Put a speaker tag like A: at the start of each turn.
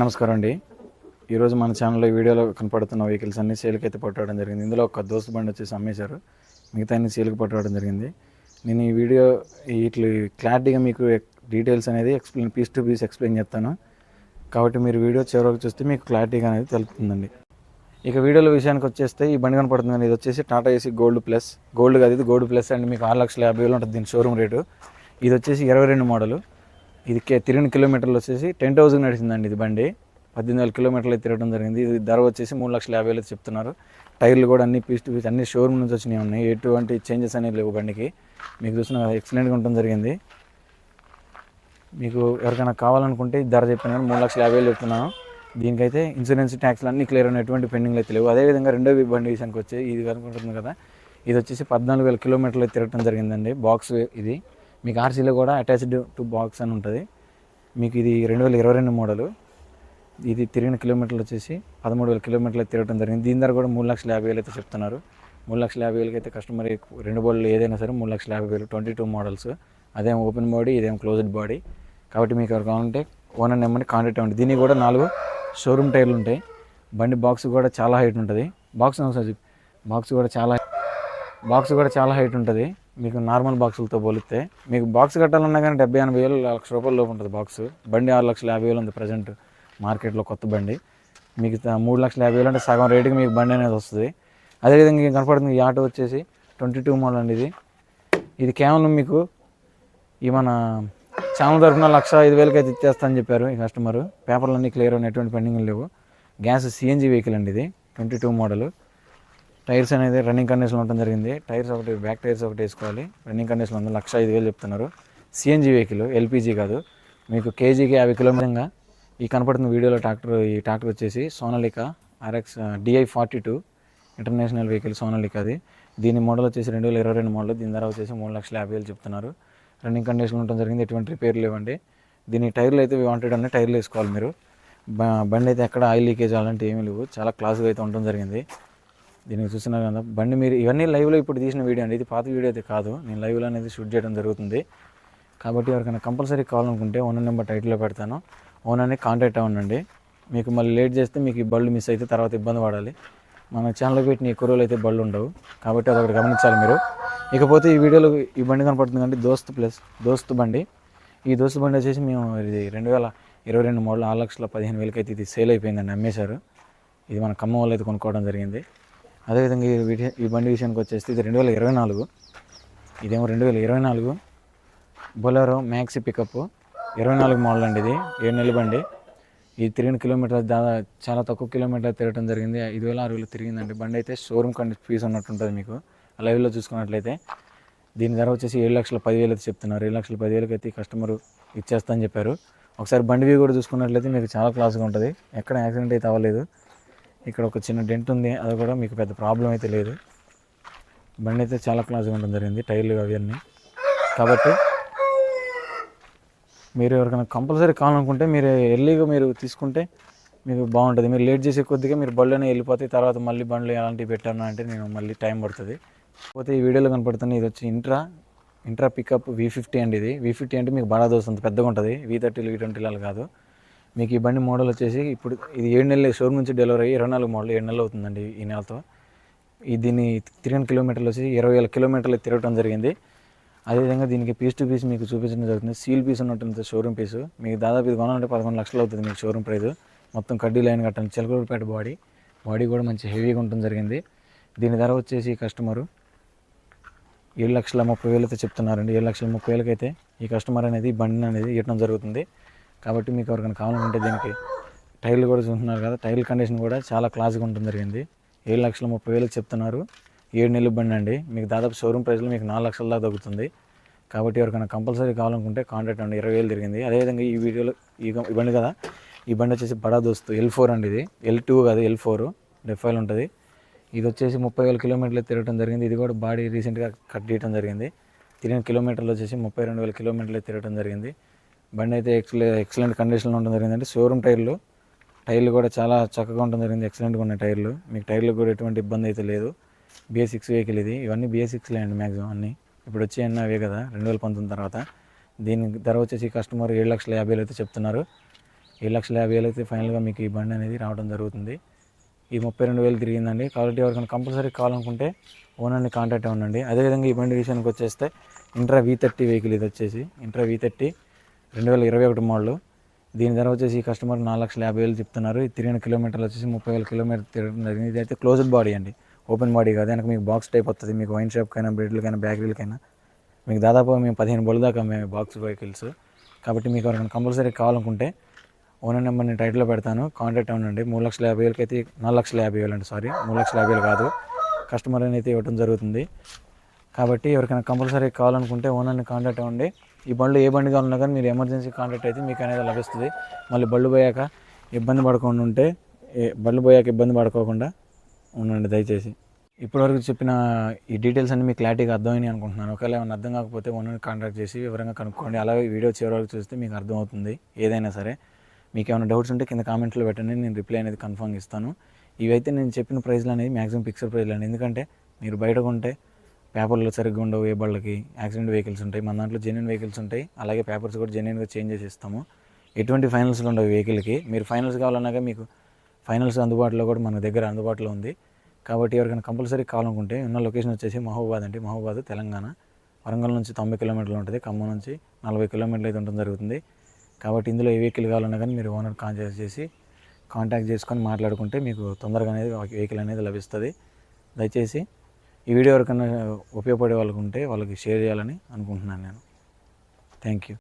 A: నమస్కారం అండి. ఈరోజు మన ఛానల్లో వీడియోలో కనపడుతున్న వెహికల్స్ అన్ని సేల్కి అయితే పట్టుకోవడం జరిగింది. ఇందులో ఒక దోస్తు బండి వచ్చేసి అమ్మేశారు. మిగతా అన్ని సేల్కి పట్టుకోవడం జరిగింది. నేను ఈ వీడియో ఇట్లా క్లారిటీగా మీకు డీటెయిల్స్ అనేది explain piece to piece explain చేస్తాను. కాబట్టి మీరు వీడియో చివరికి చూస్తే మీకు క్లారిటీగా అనేది తెలుస్తుందండి ఇక వీడియోల విషయానికి వచ్చేస్తే ఈ బండి కనపడుతుంది ఇది వచ్చేసి Tata AC gold plus. Gold కాదు ఇది గోల్డ్ ప్లస్ అండ్. మీకు ఆరు లక్షల యాభై వేలు ఉంటుంది దీని షోరూమ్ రేటు. ఇది వచ్చేసి ఇరవై రెండు మోడలు. ఇది కే- తిరిగిన కిలోమీటర్లు వచ్చేసి టెన్ థౌసండ్ నడిచిందండి ఇది బండి. పద్దెనిమిది వేల కిలోమీటర్లు తిరగడం జరిగింది. ఇది ధర వచ్చేసి మూడు లక్షల యాభై వేలు చెప్తున్నారు. టైర్లు కూడా అన్ని పీస్ టు పీస్ అన్ని షోరూమ్ నుంచి వచ్చినాయి ఉన్నాయి. ఎటువంటి చేంజెస్ అనేవి లేవు బండికి. మీకు చూసిన ఎక్సలెంట్గా ఉండడం జరిగింది. మీకు ఎవరికైనా కావాలనుకుంటే ధర చెప్పిన మూడు లక్షల యాభై వేలు చెప్తున్నాను. దీనికైతే ఇన్సూరెన్స్ ట్యాక్స్లు అన్నీ క్లియర్ అయిన ఎటువంటి పెండింగ్లు అయితే లేవు. అదేవిధంగా రెండో బండి విషయానికి వచ్చి ఇది కనుకుంటుంది కదా ఇది వచ్చేసి పద్నాలుగు వేల కిలోమీటర్లు తిరగడం జరిగిందండి. బాక్స్ ఇది. మీకు ఆర్సీలో కూడా అటాచ్డ్ టు బాక్స్ అని ఉంటుంది. మీకు ఇది రెండు వేల ఇరవై రెండు మోడలు ఇది తిరిగిన కిలోమీటర్లు వచ్చేసి పదమూడు వేల కిలోమీటర్లు తిరగడం జరిగింది. దీని ధర కూడా మూడు లక్షల యాభై వేలు అయితే చెప్తున్నారు. మూడు లక్షల యాభై వేలకి అయితే కస్టమర్ రెండు బోర్డులు ఏదైనా సరే మూడు లక్షల యాభై వేలు ట్వంటీ టూ మోడల్స్ అదేం ఓపెన్ బాడీ ఇదేం క్లోజ్డ్ బాడీ కాబట్టి మీకు ఎవరు కావాలంటే ఓనర్ నెంబర్ని కాంటాక్ట్ అవ్వండి. దీనికి కూడా నాలుగు షోరూమ్ టైర్లు ఉంటాయి. బండి బాక్స్ కూడా చాలా హైట్ ఉంటుంది. బాక్స్ బాక్స్ కూడా చాలా బాక్స్ కూడా చాలా హైట్ ఉంటుంది. మీకు నార్మల్ బాక్సులతో పోలిస్తే మీకు బాక్స్ కట్టాలన్నా కానీ డెబ్బై ఎనభై వేలు లక్ష రూపాయల లోపు ఉంటుంది బాక్స్. బండి ఆరు లక్షల యాభై వేలు ఉంది ప్రజెంట్ మార్కెట్లో కొత్త బండి. మీకు మూడు లక్షల యాభై వేలు అంటే సగం రేటుకి మీకు బండి అనేది వస్తుంది. అదేవిధంగా ఇంకా కనపడుతుంది? ఈ ఆటో వచ్చేసి ట్వంటీ టూ మోడల్ అండి ఇది. ఇది కేవలం మీకు ఈ మన ఛానల్ తరఫున లక్ష ఐదు వేలకి అయితే ఇచ్చేస్తా అని చెప్పారు ఈ కస్టమర్. పేపర్లు అన్నీ క్లియర్ అయిన ఎటువంటి పెండింగ్ లేవు. గ్యాస్ సిఎన్జి వెహికల్ అండి ఇది ట్వంటీ టూ మోడల్. టైర్స్ అనేది రన్నింగ్ కండిషన్లో ఉండడం జరిగింది. టైర్స్ ఒకటి బ్యాక్ టైర్స్ ఒకటి వేసుకోవాలి. రన్నింగ్ కండిషన్లో ఉంది లక్ష ఐదు వేలు చెప్తున్నారు. సిఎన్జి వెహికల్ ఎల్పిజి కాదు. మీకు కేజీకి యాభై కిలోమీటర్గా ఈ కనపడుతున్న వీడియోలో ట్రాక్టర్ ఈ ట్రాక్టర్ వచ్చేసి Sonalika RX DI forty two international vehicle Sonalika అది. దీని మోడల్ వచ్చేసి రెండు వేల ఇరవై రెండు మోడల్. దీని ధర వచ్చేసి మూడు లక్షల యాభై వేలు చెప్తున్నారు. రన్నింగ్ కండిషన్లో ఉండడం జరిగింది. ఎటువంటి రిపేర్లు లేవండి. దీని టైర్లు అయితే వాంటెడ్ అనే టైర్లు వేసుకోవాలి మీరు. బ- బండి అయితే ఎక్కడ ఆయిల్ లీకేజ్ అలాంటివి ఏమీ లేవు. చాలా క్లాస్గా అయితే ఉండడం జరిగింది. దీనికి చూస్తున్నారు కదా. బండి మీరు ఇవన్నీ లైవ్లో ఇప్పుడు తీసిన వీడియో అండి. ఇది పాత వీడియో అయితే కాదు. నేను లైవ్లో అనేది షూట్ చేయడం జరుగుతుంది. కాబట్టి ఎవరికైనా కంపల్సరీ కావాలనుకుంటే ఓనర్ నెంబర్ టైటిల్లో పెడతాను. ఓనర్ని కాంటాక్ట్ అవ్వండి మీకు మళ్ళీ లేట్ చేస్తే మీకు ఈ బళ్ళు మిస్ అయితే తర్వాత ఇబ్బంది పడాలి. మన ఛానల్లో పెట్టిన ఈ కుర్రోలు అయితే బళ్ళు ఉండవు. కాబట్టి అది ఒకటి గమనించాలి మీరు. ఇకపోతే ఈ వీడియోలో ఈ బండి కనపడుతుంది అంటే దోస్త్ ప్లస్ దోస్త్ బండి. ఈ దోస్త్ బండి వచ్చేసి మేము ఇది రెండు వేల ఇరవై రెండు మోడల్ ఆరు లక్షల పదిహేను వేలకి అయితే ఇది సేల్ అయిపోయిందండి. అమ్మేశారు. ఇది మన ఖమ్మం వాళ్ళు అయితే కొనుక్కోవడం జరిగింది. అదేవిధంగా ఈ ఈ బండి విషయానికి వచ్చేస్తే ఇది రెండు వేల ఇరవై నాలుగు. ఇదేమో రెండు వేల ఇరవై నాలుగు. బొలెరో మ్యాక్సీ పికప్ ఇరవై నాలుగు మోడల్ అండి ఇది. ఏడు నెలల బండి. ఇది తిరిగిన కిలోమీటర్ దాదా చాలా తక్కువ కిలోమీటర్ తిరగడం జరిగింది. ఐదు వేల ఆరు వేలు తిరిగిందండి. బండి అయితే షోరూమ్ కండి ఫీజు ఉన్నట్టు ఉంటుంది మీకు. లైవ్లో చూసుకున్నట్లయితే దీని ధర వచ్చేసి ఏడు లక్షల పదివేలు అయితే చెప్తున్నారు. ఏడు లక్షల పదివేలకి అయితే కస్టమర్ ఇచ్చేస్తా అని చెప్పారు. ఒకసారి బండి వ్యూ కూడా చూసుకున్నట్లయితే మీకు చాలా క్లాస్గా ఉంటుంది. ఎక్కడ యాక్సిడెంట్ అయితే అవ్వలేదు. ఇక్కడ ఒక చిన్న డెంట్ ఉంది. అది కూడా మీకు పెద్ద ప్రాబ్లం అయితే లేదు. బండి అయితే చాలా క్లాస్గా ఉండడం జరిగింది టైర్లు అవన్నీ కాబట్టి మీరు ఎవరికైనా కంపల్సరీ కావాలనుకుంటే మీరు ఎర్లీగా మీరు తీసుకుంటే మీకు బాగుంటుంది. మీరు లేట్ చేసే కొద్దిగా మీరు బళ్ళనే వెళ్ళిపోతే తర్వాత మళ్ళీ బండ్లు ఎలాంటివి పెట్టాను అంటే నేను మళ్ళీ టైం పడుతుంది. పోతే ఈ వీడియోలో కనపడుతుంది ఇది వచ్చి Intra Intra pickup V fifty అండి ఇది. వీ ఫిఫ్టీ అంటే మీకు బాగా దోస్తుంది పెద్దగా ఉంటుంది. వి థర్టీలు వీ ట్వంటీలు అలా కాదు. మీకు ఈ బండి మోడల్ వచ్చేసి ఇప్పుడు ఇది ఏడు నెలలు షోరూమ్ నుంచి డెలివరీ అయ్యి ఇరవై నాలుగు మోడల్ ఏడు నెలలు అవుతుందండి ఈ నెలతో. ఈ దీన్ని తిరిగిన కిలోమీటర్లు వచ్చి ఇరవై వేల కిలోమీటర్లు తిరగడం జరిగింది. అదేవిధంగా దీనికి పీస్ టు పీస్ మీకు చూపించడం జరుగుతుంది. సీల్ పీస్ ఉన్నట్టు షోరూమ్ పీసు మీకు దాదాపు ఇది కొనాలంటే పదకొండు లక్షలు అవుతుంది మీకు షోరూమ్ ప్రైస్ మొత్తం కడ్డీ లైన్ కట్టండి చిలకూరుపేట బాడీ బాడీ కూడా మంచి హెవీగా ఉండడం జరిగింది. దీని ధర వచ్చేసి కస్టమరు ఏడు లక్షల ముప్పై వేలతో చెప్తున్నారండి. ఏడు లక్షల ముప్పై వేలకైతే ఈ కస్టమర్ అనేది బండిని బండి అనేది ఇవ్వడం జరుగుతుంది. కాబట్టి మీకు ఎవరికైనా కావాలనుకుంటే దీనికి టైర్లు కూడా చూస్తున్నారు కదా టైర్ కండిషన్ కూడా చాలా క్లాస్గా ఉంటుంది జరిగింది. ఏడు లక్షల ముప్పై వేలకు చెప్తున్నారు. ఏడు నెలలు బండి అండి. మీకు దాదాపు షోరూమ్ ప్రైస్లో మీకు నాలుగు లక్షల దాకా తగ్గుతుంది కాబట్టి ఎవరికైనా కంపల్సరీ కావాలనుకుంటే కాంటాక్ట్ అండి. ఇరవై వేలు తిరిగింది. అదేవిధంగా ఈ వీడియోలో ఈ ఈ బండి కదా ఈ బండి వచ్చేసి బడా దోస్తు ఎల్ ఫోర్ అండి ఇది. ఎల్ టూ కాదు ఎల్ ఫోర్ డెఫైల్ ఉంటుంది. ఇది వచ్చేసి ముప్పై వేల కిలోమీటర్లు తిరగడం జరిగింది. ఇది కూడా బాడీ రీసెంట్గా కట్ చేయడం జరిగింది. తిరిగిన కిలోమీటర్లు వచ్చేసి ముప్పై రెండు వేల కిలోమీటర్లు తిరగడం జరిగింది. బండి అయితే ఎక్సలే ఎక్సలెంట్ కండిషన్లో ఉండడం జరిగిందంటే షోరూమ్ టైర్లు టైర్లు కూడా చాలా చక్కగా ఉండడం జరిగింది. ఎక్సలెంట్గా ఉన్నాయి టైర్లు. మీకు టైర్లు కూడా ఎటువంటి ఇబ్బంది అయితే లేదు. బిఏ సిక్స్ వెహికల్ ఇది. ఇవన్నీ బిఏ సిక్స్లే అండి మ్యాక్సిమం అన్నీ. ఇప్పుడు వచ్చి అన్నీ అవే కదా రెండు వేల పంతొమ్మిది తర్వాత. దీని ధర వచ్చేసి కస్టమర్ ఏడు లక్షల యాభై అయితే చెప్తున్నారు. ఏడు లక్షల యాభై వేలు అయితే ఫైనల్గా మీకు ఈ బండి అనేది రావడం జరుగుతుంది. ఈ ముప్పై రెండు వేలు తిరిగిందండి. కాబట్టి ఎవరికైనా కంపల్సరీ కావాలనుకుంటే ఓనర్ని కాంటాక్ట్ అవ్వండి. అదేవిధంగా ఈ బండి విషయానికి వచ్చేస్తే ఇంట్రా వీ థర్టీ వెహికల్ ఇది వచ్చేసి. ఇంట్రా వీ థర్టీ రెండు వేల ఇరవై ఒకటి మోడల్. దీని ధర వచ్చేసి ఈ కస్టమర్ నాలుగు లక్షల యాభై వేలు చెప్తున్నారు. తిరిగిన కిలోమీటర్లు వచ్చేసి ముప్పై వేల కిలోమీటర్ తిరగడం జరిగింది ఇది అయితే క్లోజ్డ్ బాడీ అండి. ఓపెన్ బాడీ కాదు. వెనక మీకు బాక్స్ టైప్ వస్తుంది మీకు వైన్ షాప్కైనా బ్రెడ్లకైనా బేకరీలకైనా మీకు దాదాపు మేము పదిహేను బళ్ళు దాకా మేము బాక్స్ వెహికల్స్ కాబట్టి మీకు ఎవరైనా కంపల్సరీ కావాలనుకుంటే ఓనర్ నెంబర్ నేను టైటిల్లో పెడతాను. కాంటాక్ట్ అవ్వండి మూడు లక్షల యాభై వేలకి అయితే నాలుగు లక్షల యాభై వేలు అండి. సారీ మూడు లక్షల యాభై వేలు కాదు. కస్టమర్ అయితే ఇవ్వడం జరుగుతుంది. కాబట్టి ఎవరికైనా కంపల్సరీ కావాలనుకుంటే ఓనర్ని కాంటాక్ట్ అవ్వండి. ఈ బండ్లు ఏ బండి ఉన్నా కానీ మీరు ఎమర్జెన్సీ కాంటాక్ట్ అయితే మీకు అనేది లభిస్తుంది. మళ్ళీ బళ్ళు పోయాక ఇబ్బంది పడకుండా ఉంటే ఏ బళ్ళు పోయాక ఇబ్బంది పడుకోకుండా ఉండండి దయచేసి. ఇప్పటివరకు చెప్పిన ఈ డీటెయిల్స్ అన్ని మీకు క్లారిటీగా అర్థమైనాయి అనుకుంటున్నాను. ఒకవేళ ఏమైనా అర్థం కాకపోతే ఓనర్ని కాంటాక్ట్ చేసి వివరంగా కనుక్కోండి. అలాగే వీడియో చివరి వరకు చూస్తే మీకు అర్థమవుతుంది ఏదైనా సరే. మీకు ఏమైనా డౌట్స్ ఉంటే కింద కామెంట్లో పెట్టండి. నేను రిప్లై అనేది కన్ఫర్మ్ ఇస్తాను. ఇవైతే నేను చెప్పిన ప్రైజ్లు అనేది మ్యాక్సిమం ఫిక్స్డ్ ప్రైజ్లు అండి. ఎందుకంటే మీరు బయట కొంటే పేపర్లు సరిగ్గా ఉండవు ఏ బళ్ళకి. యాక్సిడెంట్ వెహికల్స్ ఉంటాయి. మన దాంట్లో జెన్యున్ వెహికల్స్ ఉంటాయి. అలాగే పేపర్స్ కూడా జెన్యున్గా చేంజ్ చేసి ఇస్తాము. ఎటువంటి ఫైనల్స్లు ఉండవు వెహికల్కి. మీరు ఫైనల్స్ కావాలన్నాక మీకు ఫైనల్స్ అందుబాటులో కూడా మన దగ్గర అందుబాటులో ఉంది. కాబట్టి ఎవరికైనా కంపల్సరీ కావాలనుకుంటే ఉన్న లొకేషన్ వచ్చేసి మహబూబాద్ అండి. మహబూబాద్ తెలంగాణ. వరంగల్ నుంచి తొంభై కిలోమీటర్లు ఉంటుంది. ఖమ్మం నుంచి నలభై కిలోమీటర్లు అయితే ఉండడం జరుగుతుంది. కాబట్టి ఇందులో ఏ వెహికల్ కావాలన్నా కానీ మీరు ఓనర్ కాంటాక్ట్ చేసి కాంటాక్ట్ చేసుకొని మాట్లాడుకుంటే మీకు తొందరగా అనేది వెహికల్ అనేది లభిస్తుంది. దయచేసి ఈ వీడియో ఎవరికైనా ఉపయోగపడే వాళ్ళకు ఉంటే వాళ్ళకి షేర్ చేయాలని అనుకుంటున్నాను నేను. Thank you